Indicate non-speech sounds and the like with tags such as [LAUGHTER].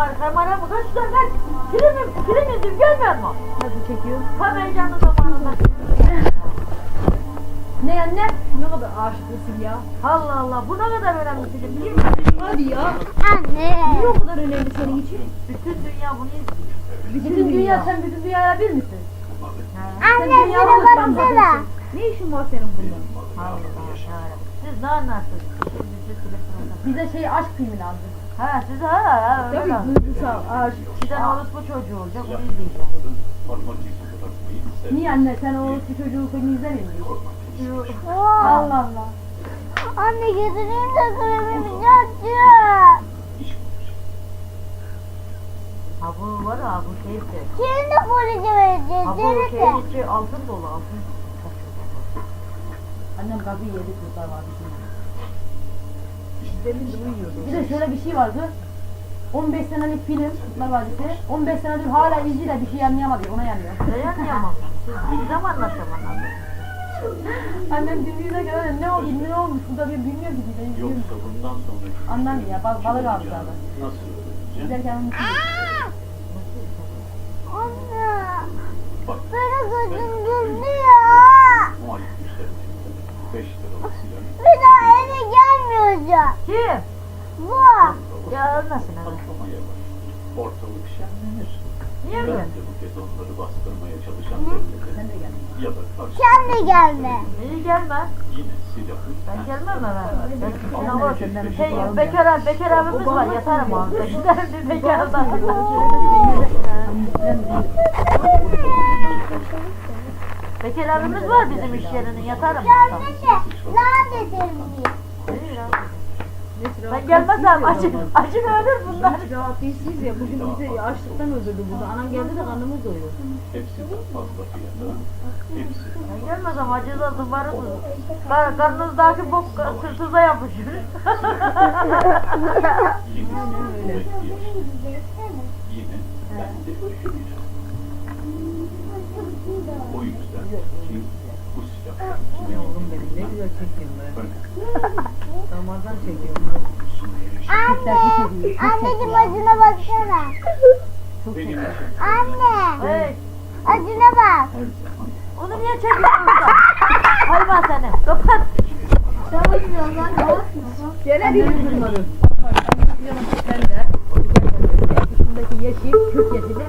Bakacağım kamera, kamera mı? Kaç tane kaç? Film, film izleyip görmüyor musun? Nasıl çekiyor? Tam heyecanlı zamanında. [LAUGHS] Ne anne? Ne kadar aşıklısın ya. Allah Allah, bu ne kadar önemli film biliyor musun? Hadi ya. Anne. Niye o kadar önemli senin için? Bütün dünya bunu izliyor. Bütün dünya sen bütün dünyaya bir misin? Anne şuna baksana. Ne işin var senin bununla? Allah Allah. Siz ne anlarsınız? Bize şey aşk filmi lazım. Ha siz ha ha öyle Tabii lazım. duygusal. Bir tane orospu çocuğu olacak, onu izleyeceğim. Niye anne sen o şu çocuğu filmi izlemiyor musun? Oo. Allah Allah. Anne getireyim de kremimi çarpacağım. Ha bu var ha bu şey de. Şimdi polise vereceğiz. Ha bu Nerede? şeyin içi altın dolu altın. Annem gazı yedi kurtar vardı şimdi. Bir de şöyle bir şey vardı. 15 senelik film Kurtlar Vadisi. 15 senedir hala izci de bir şey anlayamadı. Ona yanıyor. Dayanamam. Mi anlatacağım anlatacağım? Annem dinleyene kadar ne oldu ne olmuş burada bir bilmiyor ki bir de izliyorum. Yoksa bundan sonra Anlam ya bal, balık aldı zaten. nasıl? İzlerken onu Anne. Bak Benim gözüm güldü Kim? Bu. Ya ölmesin hemen. Patlamaya var. Ortalık şenlenir. Niye mi? Bence bu kez onları bastırmaya çalışan devlete sen de gel. ya da karşı Sen de gelme. İyi gelme. yine silahı Ben gelmem hemen. Ben senden bir şey bekar abi bekar abimiz var yatarım abi. Giderim bir bekar adam. Bekar abimiz var bizim iş yerinin yatarım. Gelme de. Daha dedim. Ben gelmezsem acı, acı ölür bunlar. Hiç rahat değilsiniz ya. Bugün bize açlıktan öldürdü burada. Anam geldi de karnımız doyuyor. hepsinden fazla fiyata. Hepsi. Ben gelmezsem acı da zıvarı Kar, karnınızdaki bok sırtınıza yapışır. Yine bu ihtiyaç. Yine ben de. O yüzden bu Yavrum benim ne güzel çekiyorum ben. Damardan çekiyorum. Anne. Anneciğim acına baksana. Benim için Anne. hey, Acına bak. onu niye çekiyorsun burada? Hayvan seni. Kapat. Gene bir bunları. Sen de. Üstündeki yeşil, kök yeşili.